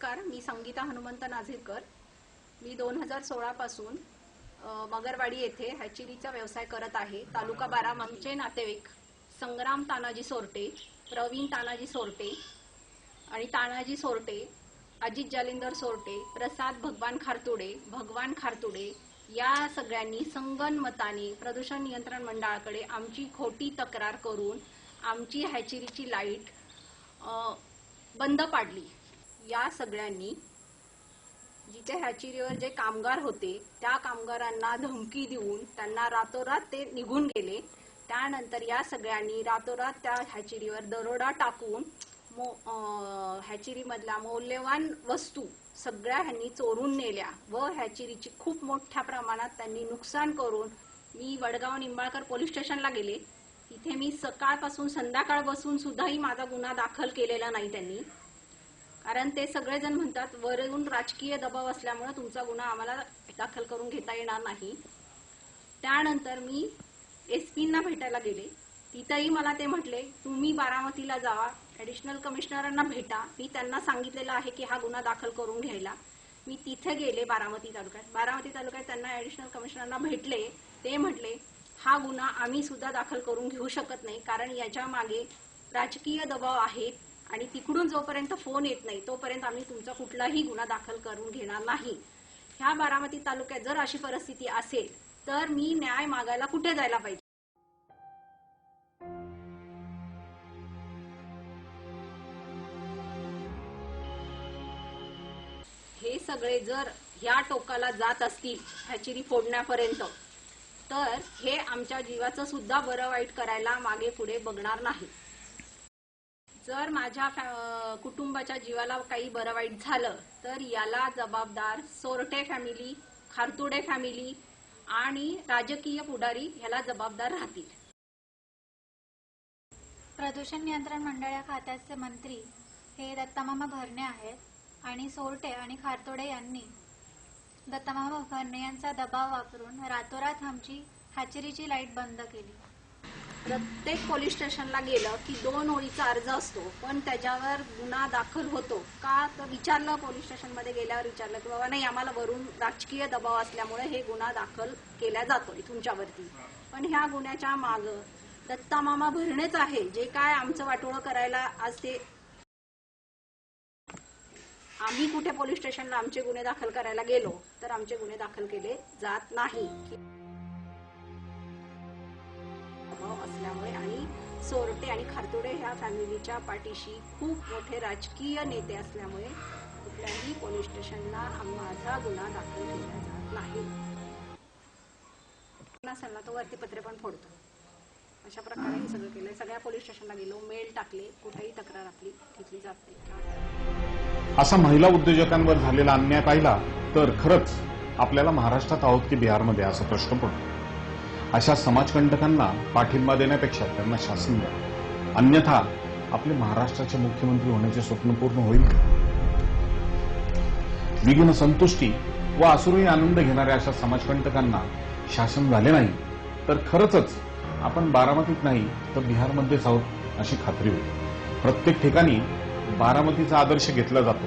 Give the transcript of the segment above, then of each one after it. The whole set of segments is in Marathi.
नमस्कार मी संगीता हनुमंत नाझीरकर. मी दोन हजार सोळापासून मगरवाडी येथे हॅचिरीचा व्यवसाय करत आहे. तालुका बारा आमचे नातेवाईक संग्राम तानाजी सोरटे प्रवीण तानाजी सोरटे आणि तानाजी सोरटे अजित जालिंदर सोरटे प्रसाद भगवान खारतुडे भगवान खारतुडे या सगळ्यांनी संगनमताने प्रदूषण नियंत्रण मंडळाकडे आमची खोटी तक्रार करून आमची हॅचिरीची लाइट बंद पाडली. या सगळ्यांनी जिथे हॅचिरीवर जे कामगार होते त्या कामगारांना धमकी देऊन त्यांना रातोरात ते निघून गेले. त्यानंतर या सगळ्यांनी रातोरात त्या हॅचिरीवर दरोडा टाकून मो हॅचिरीमधल्या मौल्यवान वस्तू सगळ्या ह्यांनी चोरून नेल्या व हॅचिरीची खूप मोठ्या प्रमाणात त्यांनी नुकसान करून मी वडगाव निंबाळकर पोलीस स्टेशनला गेले. तिथे मी सकाळपासून संध्याकाळ बसून सुद्धाही माझा गुन्हा दाखल केलेला नाही त्यांनी. कारण ते सगळेजण म्हणतात वरून राजकीय दबाव असल्यामुळे तुमचा गुन्हा आम्हाला दाखल करून घेता येणार नाही. त्यानंतर मी एस पींना भेटायला गेले. तिथंही मला ते म्हटले तुम्ही बारामतीला जावा ॲडिशनल कमिशनरांना भेटा. मी त्यांना सांगितलेलं आहे की हा गुन्हा दाखल करून घ्यायला. मी तिथे गेले बारामती तालुक्यात. बारामती तालुक्यात त्यांना ॲडिशनल कमिशनरना भेटले. ते म्हटले हा गुन्हा आम्ही सुद्धा दाखल करून घेऊ शकत नाही कारण याच्या मागे राजकीय दबाव आहेत आणि तिकडून जोपर्यंत फोन येत नाही तोपर्यंत आम्ही तुमचा कुठलाही गुन्हा दाखल करून घेणार नाही. ह्या बारामती तालुक्यात जर अशी परिस्थिती असेल तर मी न्याय मागायला कुठे जायला पाहिजे? हे सगळे जर ह्या टोकाला जात असतील हॅचिरी फोडण्यापर्यंत तर हे आमच्या जीवाचं सुद्धा बरं वाईट करायला मागे पुढे बघणार नाही. जर माझ्या कुटुंबाच्या जीवाला काही बरं वाईट झालं तर याला जबाबदार सोरटे फॅमिली खारतुडे फॅमिली आणि राजकीय पुढारी ह्याला जबाबदार राहतील. प्रदूषण नियंत्रण मंडळ या खात्याचे मंत्री हे दत्तामामा भरणे आहेत आणि सोरटे आणि खारतोडे यांनी दत्तामामा भरणे यांचा दबाव वापरून रातोरात आमची हॅचरीची लाइट बंद केली. प्रत्येक पोलीस स्टेशनला गेलं की दोन ओळीचा अर्ज असतो. पण त्याच्यावर गुन्हा दाखल होतो. का तर विचारलं पोलीस स्टेशनमध्ये गेल्यावर विचारलं की बाबा नाही आम्हाला वरून राजकीय दबाव असल्यामुळे हे गुन्हा दाखल केला जातोय तुमच्यावरती. पण ह्या गुन्ह्याच्या माग दत्ता मामा भरणेच आहे. जे काय आमचं वाटोळं करायला आज ते आम्ही कुठे पोलीस स्टेशनला आमचे गुन्हे दाखल करायला गेलो तर आमचे गुन्हे दाखल केले जात नाही. चोरटे आणि खारतोडे ह्या फॅमिलीच्या पाठीशी खूप मोठे राजकीय नेते असल्यामुळे कुठल्याही पोलीस स्टेशनला माझा गुन्हा दाखल केला जात नाही. नसेल ना तो वरती पत्रे पण फोडतो. अशा प्रकारे हे सगळं केलंय. सगळ्या पोलीस स्टेशनला गेलो मेल टाकले कुठेही तक्रार आपली घेतली जात नाही. असा महिला उद्योजकांवर झालेला अन्याय पाहिला तर खरंच आपल्याला महाराष्ट्रात आहोत की बिहारमध्ये? असा प्रश्न पडतो. अशा समाजकंटकांना पाठिंबा देण्यापेक्षा त्यांना शासन द्या. अन्यथा आपले महाराष्ट्राचे मुख्यमंत्री होण्याचे स्वप्न पूर्ण होईल. विघ्न संतुष्टी व असुरही आनंद घेणाऱ्या अशा समाजकंटकांना शासन झाले नाही तर खरंच आपण बारामतीत नाही तर बिहारमध्येच आहोत अशी खात्री होईल. प्रत्येक ठिकाणी बारामतीचा आदर्श घेतला जातो.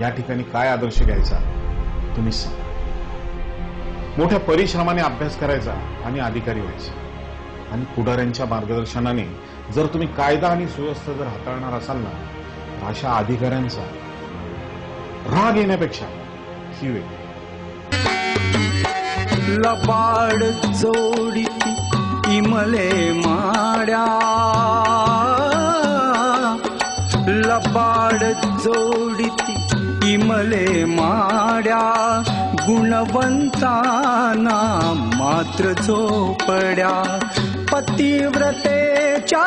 या ठिकाणी काय आदर्श घ्यायचा? तुम्हीच सांगा. मोठ्या परिश्रमाने अभ्यास करायचा आणि अधिकारी व्हायचा. आणि पुढाऱ्यांच्या मार्गदर्शनाने जर तुम्ही कायदा आणि सुव्यवस्था जर हाताळणार असाल ना तर अशा अधिकाऱ्यांचा राग येण्यापेक्षा ही वेळ. लबाड जोडी इमले माड्या. लबाड जोडी इमले माड्या. गुणवंताना मात्र झोपड्या पतिव्रतेच्या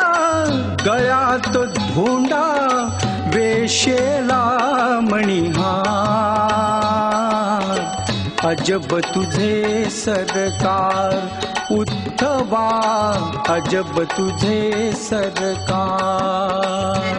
गळ्यात धोंडा वेशेला मणिहार. अजब तुझे सरकार उद्धवा अजब तुझे सरकार